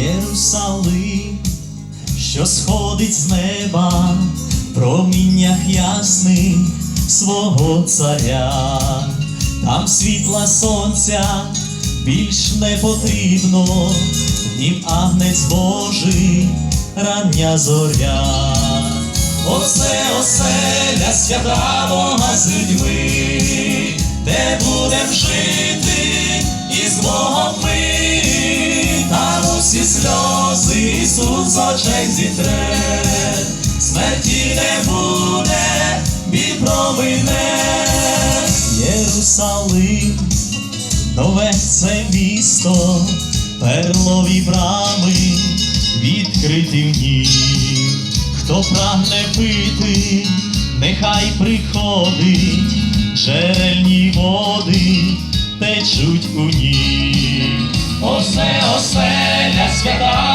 Єрусалим, що сходить з неба, проміннях ясних свого царя, там світла сонця більш не потрібно, нім агнець Божий, рання зоря. Оце оселя свята Бога з людьми, де будем жити Ісус очей зітре, смерті не буде, біль промине, Єрусалим, нове це місто, перлові брами, відкриті в ній. Хто прагне пити, нехай приходить, джерельні води течуть у ній. Осе оселя свята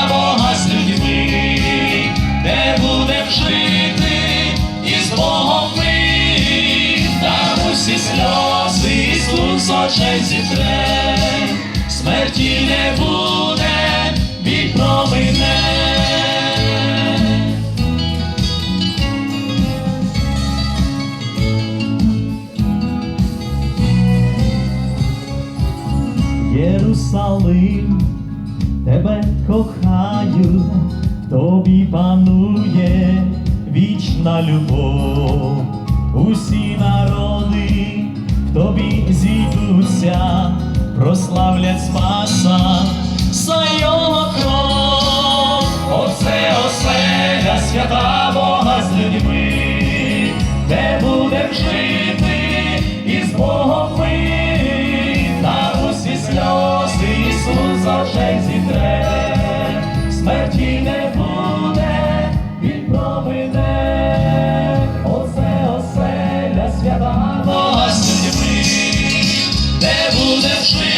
усі сльози Ісус очей зітре, смерті не буде, біль промине. Єрусалим, тебе кохаю, тобі панує вічна любов, усі народи в тобі зійдуться, прославлять Спаса за його кров. Оце оселя свята Бога з людьми, де будем жити із Богом ми, та усі сльози Ісус з зітре, смерті that's me.